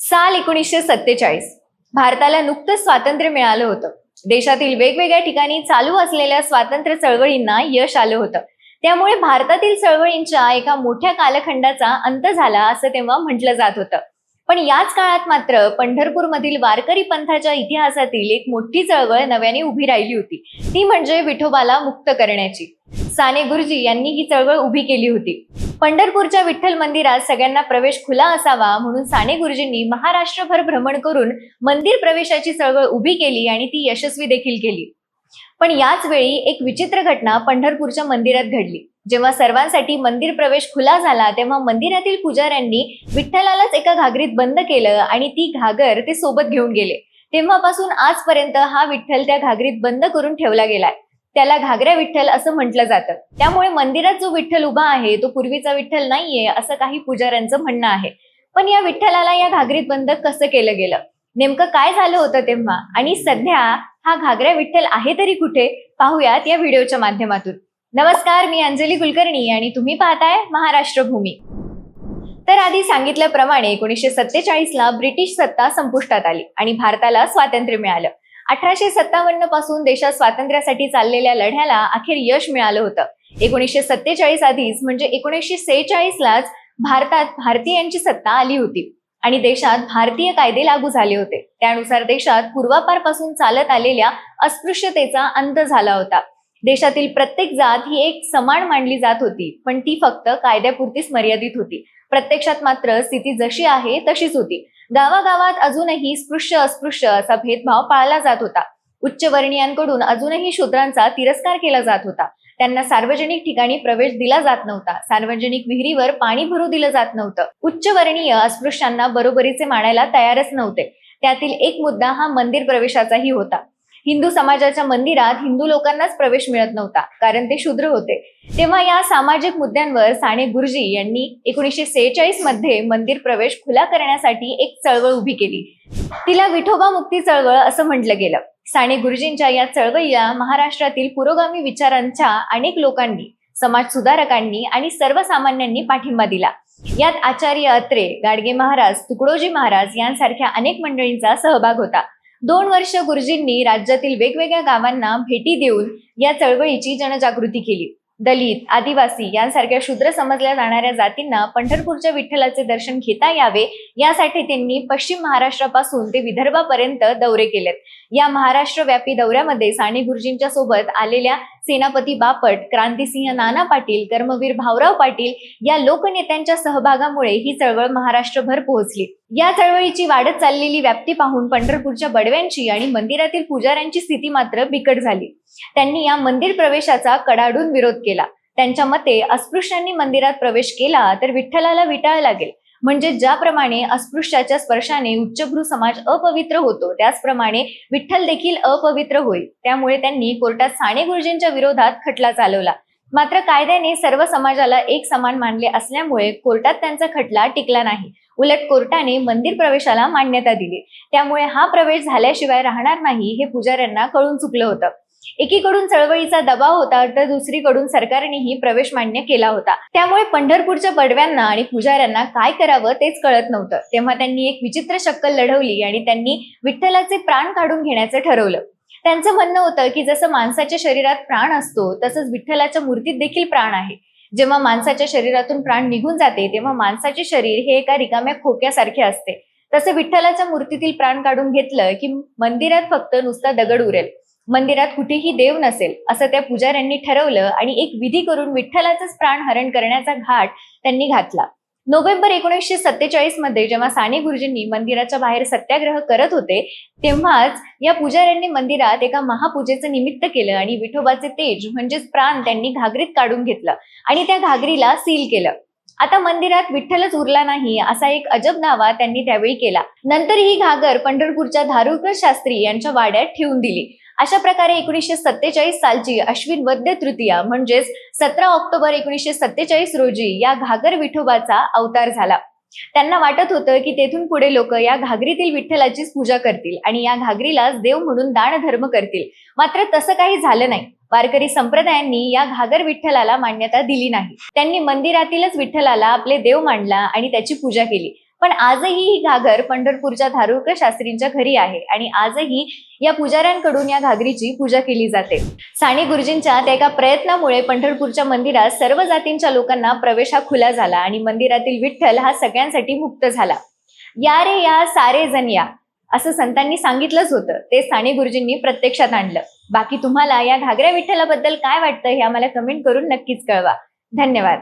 साल एकोणीसशे सत्तेचाळीस. भारताला नुकतंच स्वातंत्र्य मिळालं होतं. देशातील वेगवेगळ्या ठिकाणी चालू असलेल्या स्वातंत्र्य चळवळींना यश आलं होतं. त्यामुळे भारतातील चळवळींच्या एका मोठ्या कालखंडाचा अंत झाला असं तेव्हा म्हटलं जात होतं. पण याच काळात मात्र पंढरपूरमधील वारकरी पंथाच्या इतिहासातील एक मोठी चळवळ नव्याने उभी राहिली होती. ती म्हणजे विठोबाला मुक्त करण्याची. साने गुरुजी यांनी ही चळवळ उभी केली होती. पंढरपूरच्या विठ्ठल मंदिरात सगळ्यांना प्रवेश खुला असावा म्हणून साने गुरुजींनी महाराष्ट्रभर भ्रमण करून मंदिर प्रवेशाची चळवळ उभी केली आणि ती यशस्वी देखील केली. पण याच वेळी एक विचित्र घटना पंढरपूरच्या मंदिरात घडली. जेव्हा सर्वांसाठी मंदिर प्रवेश खुला झाला तेव्हा मंदिरातील पुजाऱ्यांनी विठ्ठलालाच एका घागरीत बंद केलं आणि ती घागर ते सोबत घेऊन गेले. तेव्हापासून आजपर्यंत हा विठ्ठल त्या घागरीत बंद करून ठेवला गेलाय. त्याला घागऱ्या विठ्ठल असं म्हटलं जातं. त्यामुळे मंदिरात जो विठ्ठल उभा आहे तो पूर्वीचा विठ्ठल नाहीये असं काही पुजाऱ्यांचं म्हणणं आहे. पण या विठ्ठलाला या घागरीत बंद कसं केलं गेलं? नेमकं काय झालं होतं तेव्हा? आणि सध्या हा घागऱ्या विठ्ठल आहे तरी कुठे? पाहूयात या व्हिडिओच्या माध्यमातून. नमस्कार मी अंजली कुलकर्णी आणि तुम्ही पाहताय महाराष्ट्र भूमी तर आधी सांगितल्याप्रमाणे एकोणीसशे सत्तेचाळीसला ब्रिटिश सत्ता संपुष्टात आली आणि भारताला स्वातंत्र्य मिळालं. अठराशे सत्तावन्नपासून देशात स्वातंत्र्यासाठी चाललेल्या लढ्याला अखेर यश मिळालं होतं. एकोणीसशे सत्तेचाळीस आधीच म्हणजे एकोणीसशे सेहेचाळीसलाच भारतात भारतीयांची सत्ता आली होती. आणि देशात भारतीय कायदे लागू झाले होते. त्यानुसार देशात पूर्वापारपासून चालत आलेल्या अस्पृश्यतेचा अंत झाला होता. देशातील प्रत्येक जात ही एक समान मानली जात होती पण ती फक्त कायद्यापुरतीच मर्यादित होती. प्रत्यक्षात मात्र स्थिती जशी आहे तशीच होती. गावागावात अजूनही स्पृश्य अस्पृश्य असा भेदभाव पाळला जात होता. उच्चवर्णीयांकडून अजूनही शूद्रांचा तिरस्कार केला जात होता. त्यांना सार्वजनिक ठिकाणी प्रवेश दिला जात नव्हता. सार्वजनिक विहिरीवर पाणी भरू दिलं जात नव्हतं. उच्चवर्णीय अस्पृश्यांना बरोबरीचे मानायला तयारच नव्हते. त्यातील एक मुद्दा हा मंदिर प्रवेशाचाही होता. हिंदू समाजाच्या मंदिरात हिंदू लोकांनाच प्रवेश मिळत नव्हता कारण ते शूद्र होते. तेव्हा या सामाजिक मुद्द्यांवर साने गुरुजी यांनी एकोणीसशे सेहेचाळीसमध्ये मंदिर प्रवेश खुला करण्यासाठी एक चळवळ उभी केली. तिला विठोबा मुक्ती चळवळ असं म्हटलं गेलं. साने गुरुजींच्या या चळवळीला महाराष्ट्रातील पुरोगामी विचारांच्या अनेक लोकांनी समाज सुधारकांनी आणि सर्वसामान्यांनी पाठिंबा दिला. यात आचार्य अत्रे गाडगे महाराज तुकडोजी महाराज यांसारख्या अनेक मंडळींचा सहभाग होता. दोन वर्ष गुरुजींनी राज्यातील वेगवेगळ्या गावांना भेटी देऊन या चळवळीची जनजागृती केली. दलित आदिवासी यांसारख्या शूद्र समजल्या जाणाऱ्या जातींना पंढरपूरच्या विठ्ठलाचे दर्शन घेता यावे यासाठी त्यांनी पश्चिम महाराष्ट्रापासून ते विदर्भापर्यंत दौरे केलेत. या महाराष्ट्रव्यापी दौऱ्यामध्ये साने गुरुजींच्या सोबत आलेल्या सेनापती बापट क्रांतिसिंह नाना पाटील कर्मवीर भाऊराव पाटील या लोकनेत्यांच्या सहभागामुळे ही चळवळ महाराष्ट्रभर पोहोचली. या चळवळीची वाढत चाललेली व्याप्ती पाहून पंढरपूरच्या बडव्यांची आणि मंदिरातील पुजाऱ्यांची स्थिती मात्र बिकट झाली. त्यांनी या मंदिर प्रवेशाचा कडाडून विरोध केला. त्यांच्या मते अस्पृश्यांनी मंदिरात प्रवेश केला तर विठ्ठलाला विटाळ लागेल. म्हणजे ज्याप्रमाणे अस्पृश्याच्या स्पर्शाने उच्चभ्रू समाज अपवित्र होतो त्याचप्रमाणे विठ्ठल देखील अपवित्र होईल. त्यामुळे त्यांनी कोर्टात साने गुरुजींच्या विरोधात खटला चालवला. मात्र कायद्याने सर्व समाजाला एक समान मानले असल्यामुळे कोर्टात त्यांचा खटला टिकला नाही. उलट कोर्टाने मंदिर प्रवेशाला मान्यता दिली. त्यामुळे हा प्रवेश झाल्याशिवाय राहणार नाही हे पुजाऱ्यांना कळून चुकलं होतं. एकीकडून चळवळीचा दबाव होता तर दुसरीकडून सरकारनेही प्रवेश मान्य केला होता. त्यामुळे पंढरपूरच्या बडव्यांना आणि पुजाऱ्यांना काय करावं तेच कळत नव्हतं. तेव्हा त्यांनी एक विचित्र शक्कल लढवली आणि त्यांनी विठ्ठलाचे प्राण काढून घेण्याचं ठरवलं. त्यांचं म्हणणं होतं की जसं माणसाच्या शरीरात प्राण असतो तसंच विठ्ठलाच्या मूर्तीत देखील प्राण आहे. जेव्हा माणसाच्या शरीरातून प्राण निघून जाते तेव्हा माणसाचे शरीर हे एका रिकाम्या खोक्यासारखे असते. तसे विठ्ठलाच्या मूर्तीतील प्राण काढून घेतलं की मंदिरात फक्त नुसता दगड उरेल. मंदिरात कुठेही देव नसेल असं त्या पुजाऱ्यांनी ठरवलं आणि एक विधी करून विठ्ठलाचंच प्राण हरण करण्याचा घाट त्यांनी घातला. नोव्हेंबर एकोणीसशे सत्तेचाळीसमध्ये जेव्हा साने गुरुजींनी मंदिराच्या बाहेर सत्याग्रह करत होते तेव्हाच या पुजाऱ्यांनी मंदिरात एका महापूजेचं निमित्त केलं आणि विठोबाचे तेज म्हणजेच प्राण त्यांनी घागरीत काढून घेतलं आणि त्या घागरीला सील केलं. आता मंदिरात विठ्ठलच उरला नाही असा एक अजब दावा त्यांनी त्यावेळी केला. नंतर ही घागर पंढरपूरच्या धारुकर शास्त्री यांच्या वाड्यात ठेवून दिली. अशा प्रकारे एकोणीसशे सत्तेचाळीस सालची अश्विन वद्य तृतीया म्हणजेच सतरा ऑक्टोबर एकोणीसशे सत्तेचाळीस रोजी या घागर विठोबाचा अवतार झाला. त्यांना वाटत होतं की तेथून पुढे लोक या घागरीतील विठ्ठलाचीच पूजा करतील आणि या घागरीलाच देव म्हणून दान धर्म करतील. मात्र तसं काही झालं नाही. वारकरी संप्रदायांनी या घागर विठ्ठलाला मान्यता दिली नाही. त्यांनी मंदिरातीलच विठ्ठलाला आपले देव मांडला आणि त्याची पूजा केली. पण आजही ही घागर पंढरपूरच्या धारुरकर शास्त्रींच्या घरी आहे आणि आजही या पुजाऱ्यांकडून या घागरीची पूजा केली जाते. साने गुरुजींच्या त्या एका प्रयत्नामुळे पंढरपूरच्या मंदिरात सर्व जातींच्या लोकांना प्रवेश हा खुला झाला आणि मंदिरातील विठ्ठल हा सगळ्यांसाठी मुक्त झाला. या रे या सारे जण या असं संतांनी सांगितलंच होतं. ते साने गुरुजींनी प्रत्यक्षात आणलं. बाकी तुम्हाला या घागऱ्या विठ्ठलाबद्दल काय वाटतं हे आम्हाला कमेंट करून नक्कीच कळवा. धन्यवाद.